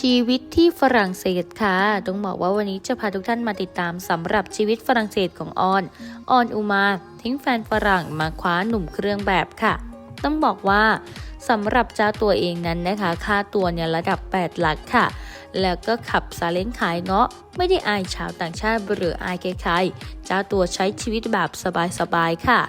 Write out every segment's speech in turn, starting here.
ชีวิตที่ฝรั่งเศสค่ะ ต้องบอกว่าวันนี้จะพาทุกท่านมาติดตามสำหรับชีวิตฝรั่งเศสของออน ออนอุมา ทิ้งแฟนฝรั่งมาคว้าหนุ่มเครื่องแบบค่ะ ต้องบอกว่าสำหรับเจ้าตัวเองนั้นนะคะ ค่าตัวเนี่ยระดับ 8 หลักค่ะ แล้วก็ขับซาเล้งขายเงาะ ไม่ได้อายชาวต่างชาติหรืออายใครๆเจ้าตัวใช้ชีวิตแบบสบายๆค่ะ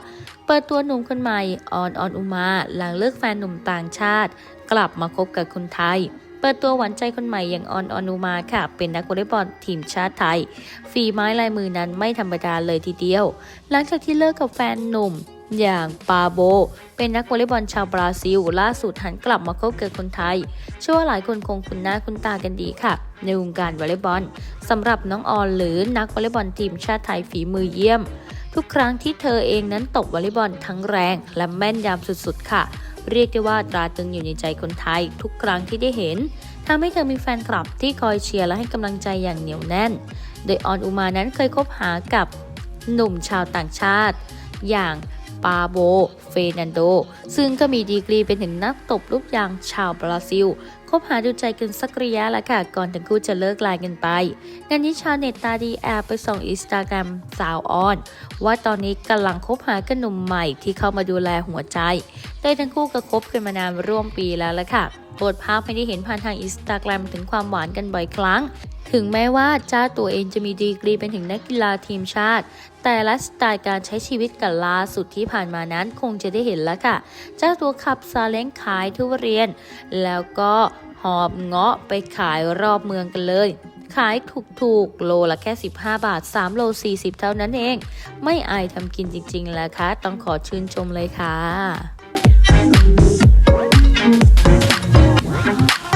เปิดตัวหนุ่มคนใหม่ออนออนอุมา หลังเลิกแฟนหนุ่มต่างชาติ กลับมาคบกับคนไทย เปิดตัวหวานใจคนใหม่อย่างออนออนุมาค่ะ เป็นนักวอลเลย์บอลทีมชาติไทย ฝีไม้ลายมือนั้นไม่ธรรมดาเลยทีเดียว หลังจากที่เลิกกับแฟนหนุ่มอย่างปาโบ เป็นนักวอลเลย์บอลชาวบราซิล ล่าสุดหันกลับมาคบกับคนไทย เชื่อว่าหลายคนคงคุ้นหน้าคุ้นตากันดีค่ะ ในวงการวอลเลย์บอลสำหรับน้องออนหรือนักวอลเลย์บอลทีมชาติไทยฝีมือเยี่ยม ทุกครั้งที่เธอเองนั้นตบวอลเลย์บอลทั้งแรงและแม่นยำสุดๆ ค่ะ เรียกได้ว่าตราตรึงอยู่ในใจคนไทยทุกครั้งที่ได้เห็นทำให้เธอมีแฟนคลับที่คอยเชียร์และให้กำลังใจอย่างเหนียวแน่น โดยออนอุมานั้นเคยคบหากับหนุ่มชาวต่างชาติ อย่างปาโบ เฟนันโด ซึ่งก็มีดีกรีเป็นถึงนักตบลูกยางชาวบราซิล คบหาดูใจกันสักระยะแล้วค่ะ ก่อนทั้งคู่จะเลิกลากันไปงานนี้ชาวเน็ตตาดีแอบไปส่องอินสตาแกรมสาวออน ว่าตอนนี้กำลังคบหากับหนุ่มใหม่ที่เข้ามาดูแลหัวใจ โดยทั้งคู่ก็คบกันมานานร่วมปีแล้วละค่ะโพสภาพให้ได้เห็นผ่านทางอินสตาแกรมถึงความหวานกันบ่อยครั้ง ถึงแม้ว่าเจ้าตัวเองจะมีดีกรีเป็นถึงนักกีฬาทีมชาติ แต่ละสไตล์การใช้ชีวิตกับล่าสุดที่ผ่านมานั้นคงจะได้เห็นแล้วค่ะ เจ้าตัวขับซาเล้งขายทุเรียน แล้วก็หอบเงาะไปขายรอบเมืองกันเลยขายถูกๆ โลละแค่ 15 บาท 3 โล 40 เท่านั้นเอง ไม่อายทำกินจริงๆ แล้วค่ะต้องขอชื่นชมเลยค่ะ Thank you.